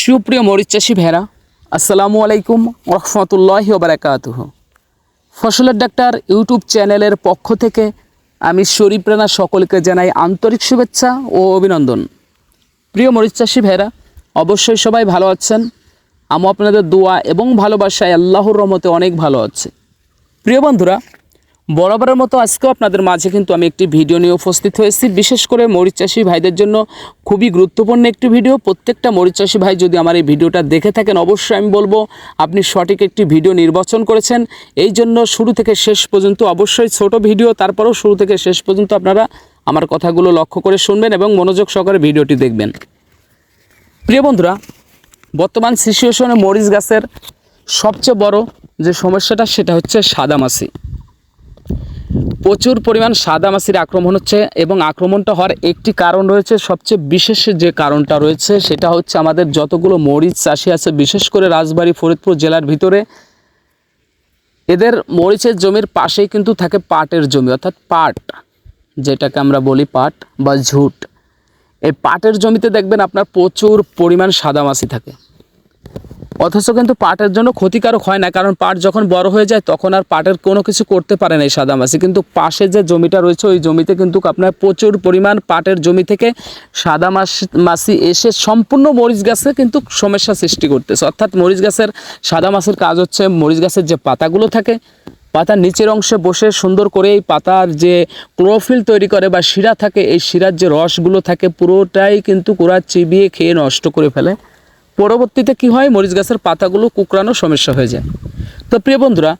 সুপ্রিয় মরিচ চাষি ভেড়া আসসালামু আলাইকুম রহমতুল্লাহ বারাকাতুহ। ফসলের ডাক্তার ইউটিউব চ্যানেলের পক্ষ থেকে আমি শরীফ রানা সকলকে জানাই আন্তরিক শুভেচ্ছা ও অভিনন্দন। প্রিয় মরিচ চাষি ভেড়া অবশ্যই সবাই ভালো আছেন। আমি আপনাদের দোয়া এবং ভালোবাসায় আল্লাহর রহমতে অনেক ভালো আছে। প্রিয় বন্ধুরা বরাবরের মতো আজকেও আপনাদের মাঝে কিন্তু আমি একটি ভিডিও নিয়ে উপস্থিত হয়েছি। বিশেষ করে মরিচ চাষি ভাইদের জন্য খুবই গুরুত্বপূর্ণ একটি ভিডিও। প্রত্যেকটা মরিচ চাষি ভাই যদি আমার এই ভিডিওটা দেখে থাকেন, অবশ্যই আমি বলব, আপনি সঠিক একটি ভিডিও নির্বাচন করেছেন। এই জন্য শুরু থেকে শেষ পর্যন্ত অবশ্যই ছোট ভিডিও, তারপরেও শুরু থেকে শেষ পর্যন্ত আপনারা আমার কথাগুলো লক্ষ্য করে শুনবেন এবং মনোযোগ সহকারে ভিডিওটি দেখবেন। প্রিয় বন্ধুরা, বর্তমান সিচুয়েশনে মরিচ গাছের সবচেয়ে বড় যে সমস্যাটা, সেটা হচ্ছে সাদামাছি প্রচুর পরিমাণ সাদা সাদামাছির আক্রমণ হচ্ছে এবং আক্রমণটা হওয়ার একটি কারণ রয়েছে, সবচেয়ে বিশেষ যে কারণটা রয়েছে সেটা হচ্ছে আমাদের যতগুলো মরিচ চাষি আছে, বিশেষ করে রাজবাড়ী, ফরিদপুর জেলার ভিতরে, এদের মরিচের জমির পাশেই কিন্তু থাকে পাটের জমি, অর্থাৎ পাট, যেটাকে আমরা বলি পাট বা ঝুট। এই পাটের জমিতে দেখবেন আপনার প্রচুর পরিমাণ সাদা সাদামাছি থাকে। অথচ কিন্তু পাটের জন্য ক্ষতিকারক হয় না, কারণ পাট যখন বড় হয়ে যায় তখন আর পাটের কোনো কিছু করতে পারে না এই সাদামাছি। কিন্তু পাশে যে জমিটা রয়েছে, ওই জমিতে কিন্তু আপনার প্রচুর পরিমাণ পাটের জমি থেকে সাদা মাছ মাছি এসে সম্পূর্ণ মরিচ গাছে কিন্তু সমস্যা সৃষ্টি করতেছে। অর্থাৎ মরিচ গাছের সাদা মাছের কাজ হচ্ছে মরিচ গাছের যে পাতাগুলো থাকে, পাতার নিচের অংশে বসে সুন্দর করে এই পাতার যে ক্লোরোফিল তৈরি করে বা শিরা থাকে, এই শিরার যে রসগুলো থাকে পুরোটাই কিন্তু কুড়া চিবিয়ে খেয়ে নষ্ট করে ফেলে। পরবর্তীতে কি হয়? মরিচ গাছের পাতাগুলো কুকরানো সমস্যা হয়ে যায়। তো প্রিয় বন্ধুরা,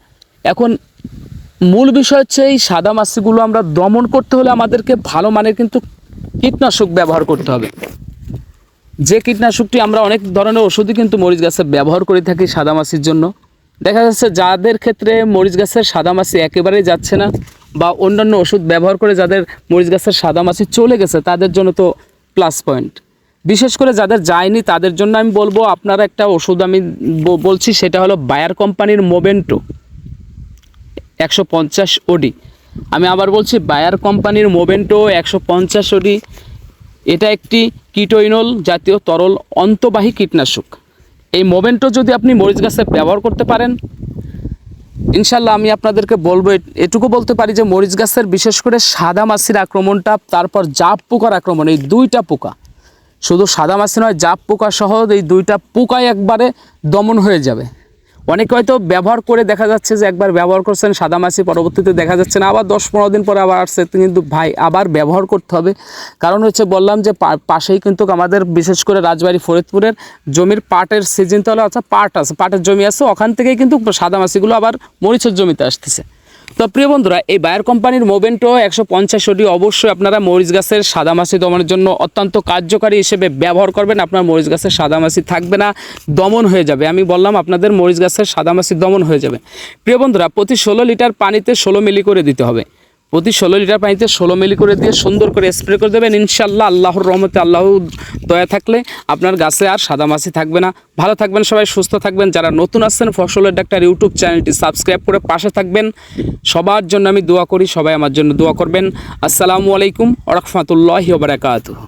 এখন মূল বিষয় হচ্ছে এই সাদা মাছিগুলো আমরা দমন করতে হলে আমাদেরকে ভালো মানের কিন্তু কীটনাশক ব্যবহার করতে হবে। যে কীটনাশকটি আমরা অনেক ধরনের ওষুধই কিন্তু মরিচ গাছে ব্যবহার করে থাকি সাদা মাছির জন্য। দেখা যাচ্ছে যাদের ক্ষেত্রে মরিচ গাছের সাদা মাছি একেবারেই যাচ্ছে না বা অন্যান্য ওষুধ ব্যবহার করে যাদের মরিচ গাছের সাদা মাছি চলে গেছে, তাদের জন্য তো প্লাস পয়েন্ট বিশেষ করে যাদের যায়নি, তাদের জন্য আমি বলব, আপনারা একটা ওষুধ আমি বলছি, সেটা হলো বায়ার কোম্পানির মোবেন্টো, একশো পঞ্চাশ ওডি। আমি আবার বলছি, বায়ার কোম্পানির মোবেন্টো, একশো পঞ্চাশ ওডি। এটা একটি কিটোইনল জাতীয় তরল অন্তবাহী কীটনাশক। এই মোবেন্টো যদি আপনি মরিচ গাছে ব্যবহার করতে পারেন ইনশাল্লাহ আমি আপনাদেরকে বলব এটুকু বলতে পারি যে মরিচ গাছের বিশেষ করে সাদা মাছির আক্রমণটা, তারপর জাপ পোকার আক্রমণ, এই দুইটা পোকা। শুধু সাদা মাছি নয়, জাপ পোকা সহ এই দুইটা পোকাই একবারে দমন হয়ে যাবে। অনেকে হয়তো ব্যবহার করে দেখা যাচ্ছে যে একবার ব্যবহার করছেন সাদা মাছি, পরবর্তীতে দেখা যাচ্ছে না, আবার দশ পনেরো দিন পরে আবার আসছে। কিন্তু ভাই, আবার ব্যবহার করতে হবে। কারণ হচ্ছে বললাম যে পাশেই কিন্তু আমাদের বিশেষ করে রাজবাড়ি ফরিদপুরের জমির পাটের সিজন তাহলে অর্থাৎ পাট আছে, পাটের জমি আছে, ওখান থেকেই কিন্তু সাদা মাছিগুলো আবার মরিচের জমিতে আসতেছে। তো প্রিয় বন্ধুরা, এই বায়ার কোম্পানির মোবেন্টো একশো পঞ্চাশটি অবশ্যই আপনারা মরিচ গাছের সাদা মাছি দমনের জন্য অত্যন্ত কার্যকারী হিসেবে ব্যবহার করবেন। আপনার মরিচ গাছের সাদা মাছি থাকবে না, দমন হয়ে যাবে। আমি বললাম, আপনাদের মরিচ গাছের সাদা মাছি দমন হয়ে যাবে। প্রিয় বন্ধুরা, প্রতি ষোলো লিটার পানিতে ষোলো মিলি করে দিতে হবে। প্রতি ষোলো লিটার পানিতে ষোলো মিলি করে দিয়ে সুন্দর করে স্প্রে করে দেবেন। ইনশাল্লাহ আল্লাহর রহমতে আল্লাহ দয়া থাকলে আপনার গাছে আর সাদা মাছি থাকবে না। ভালো থাকবেন সবাই, সুস্থ থাকবেন। যারা নতুন আসছেন ফসলের ডাক্তার ইউটিউব চ্যানেলটি সাবস্ক্রাইব করে পাশে থাকবেন। সবার জন্য আমি দোয়া করি, সবাই আমার জন্য দোয়া করবেন। আসসালামু আলাইকুম রহমতুল্লাহি বারাকাতুহ।